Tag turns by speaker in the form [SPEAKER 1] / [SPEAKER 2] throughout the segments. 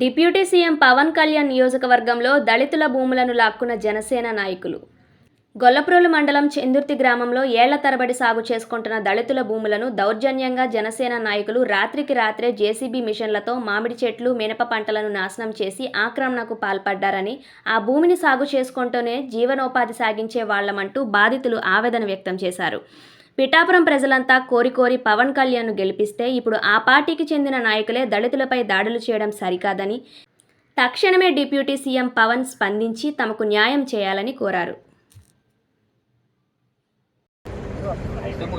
[SPEAKER 1] Deputy CM Pawan Kalyan నియోజకవర్గంలో దళితుల భూములను లాక్కున్న జనసేన నాయకులు. గొల్లప్రోలు మండలం చెందుర్తి గ్రామంలో ఏళ్ళ తరబడి సాగు చేసుకుంటున్న దళితుల భూములను దౌర్జన్యంగా జనసేన నాయకులు రాత్రికి రాత్రే జేసీబీ మిషన్లతో మామిడి చెట్లు మినప పంటలను నాశనం చేసి ఆక్రమణకు పాల్పడ్డారని ఆ భూమిని సాగు చేసుకుంటూనే జీవనోపాధి సాగించే వాళ్ళమంటూ బాధితులు ఆవేదన వ్యక్తం చేశారు. పిఠాపురం ప్రజలంతా కోరి కోరి పవన్ కళ్యాణ్ను గెలిపిస్తే ఇప్పుడు ఆ పార్టీకి చెందిన నాయకులే దళితులపై దాడులు చేయడం సరికాదని తక్షణమే డిప్యూటీ సీఎం పవన్ స్పందించి తమకు న్యాయం చేయాలని కోరారు.
[SPEAKER 2] ఐటమ్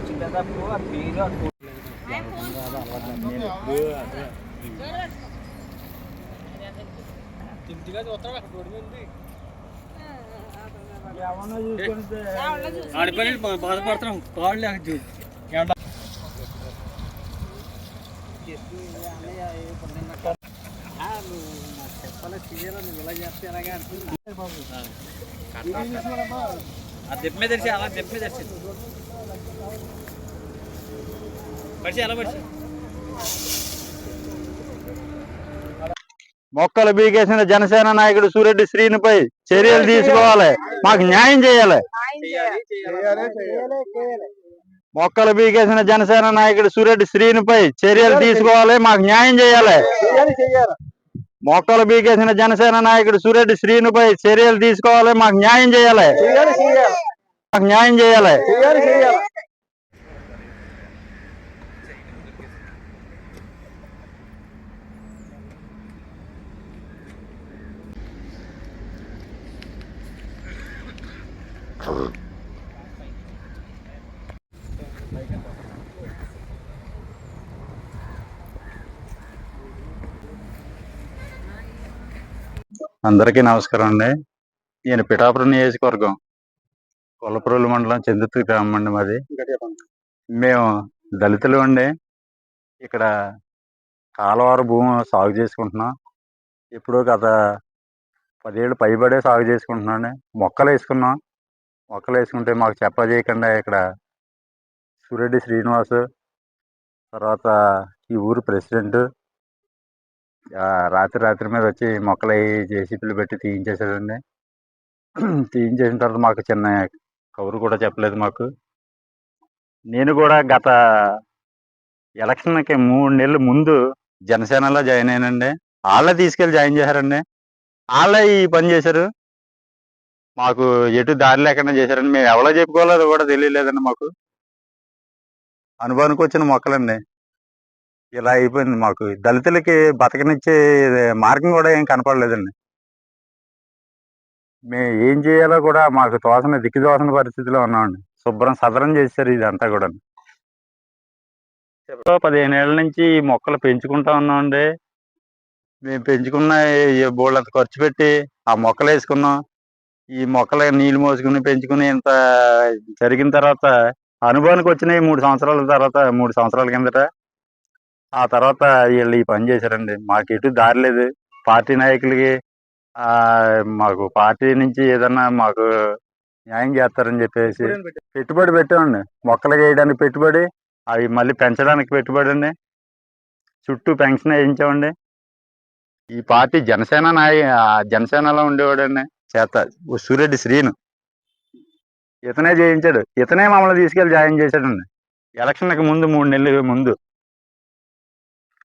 [SPEAKER 2] ఆడిపోయి బాధపడుతున్నాం కాళ్ళు లేక చూడు చెప్పమే దెబ్బ తెరిచి అలా చెప్పమే మీద తెరిచి పడిచి ఎలా పడిచి
[SPEAKER 3] మొక్కలు బీకేసిన జనసేన నాయకుడు సూరెడ్డి శ్రీనిపై చర్యలు తీసుకోవాలి. మాకు న్యాయం చేయాలి. మొక్కలు బీకేసిన జనసేన నాయకుడు సూరెడ్డి శ్రీనిపై చర్యలు తీసుకోవాలి. మాకు న్యాయం చేయాలి. మొక్కలు బీకేసిన జనసేన నాయకుడు సూరెడ్డి శ్రీనుపై చర్యలు తీసుకోవాలి. మాకు న్యాయం చేయాలి. మాకు న్యాయం చేయాలి. అందరికీ నమస్కారం అండి. నేను పిఠాపురం నియోజకవర్గం కొల్లప్రోలు మండలం చందుర్తి గ్రామం అండి మాది. మేము దళితులు అండి. ఇక్కడ కాలవారు భూమి సాగు చేసుకుంటున్నాం. ఇప్పుడు గత పదేళ్ళు పైబడే సాగు చేసుకుంటున్నాం మొక్కలు వేసుకున్నాం. మొక్కలు వేసుకుంటే మాకు చెప్పజేయకుండా ఇక్కడ సూరెడ్డి శ్రీనివాస్ తర్వాత ఈ ఊరు ప్రెసిడెంట్ రాత్రి రాత్రి మీద వచ్చి మొక్కలు జేసీపీలు పెట్టి తీయించేసాడండి తీయించేసిన తర్వాత మాకు చిన్న కబురు కూడా చెప్పలేదు మాకు. నేను కూడా గత ఎలక్షన్కి మూడు నెలల ముందు జనసేనలో జాయిన్ అయ్యానండి వాళ్ళే తీసుకెళ్ళి జాయిన్ చేశారండి. వాళ్ళే ఈ పని చేశారు. మాకు ఎటు దారి లేకుండా చేశారండి మేము ఎవరో చెప్పుకోవాలో అది కూడా తెలియలేదండి మాకు. అనుభవానికి వచ్చిన మొక్కలండి. ఇలా అయిపోయింది మాకు. దళితులకి బతకనిచ్చే మార్గం కూడా ఏం కనపడలేదండి. మేము ఏం చేయాలో కూడా మాకు తోసన దిక్కు తోసన పరిస్థితిలో ఉన్నామండి. శుభ్రం సదరం చేశారు ఇదంతా కూడా పదిహేను ఏళ్ళ నుంచి ఈ మొక్కలు పెంచుకుంటా ఉన్నామండి. మేము పెంచుకున్న బోళ్ళంత ఖర్చు పెట్టి ఆ మొక్కలు వేసుకున్నాం. ఈ మొక్కలు నీళ్ళు మోసుకుని పెంచుకుని ఇంత జరిగిన తర్వాత అనుభవానికి వచ్చినాయి మూడు సంవత్సరాల తర్వాత మూడు సంవత్సరాల కిందట. ఆ తర్వాత వీళ్ళు ఈ పని చేశారండి. మాకు ఎటు దారి లేదు. పార్టీ నాయకులకి ఆ మాకు పార్టీ నుంచి ఏదన్నా మాకు న్యాయం చేస్తారని చెప్పేసి పెట్టుబడి పెట్టామండి. మొక్కలు వేయడానికి పెట్టుబడి అవి మళ్ళీ పెంచడానికి పెట్టుబడి అండి. చుట్టూ పెన్షన్ వేయించామండి. ఈ పార్టీ జనసేన నాయ ఆ జనసేనలో ఉండేవాడండి. చేత. ఓ సూర్యరెడ్డి శ్రీను. ఇతనే చేయించాడు ఇతనే మమ్మల్ని తీసుకెళ్ళి జాయిన్ చేశాడండి. ఎలక్షన్కి ముందు మూడు నెలలు ముందు.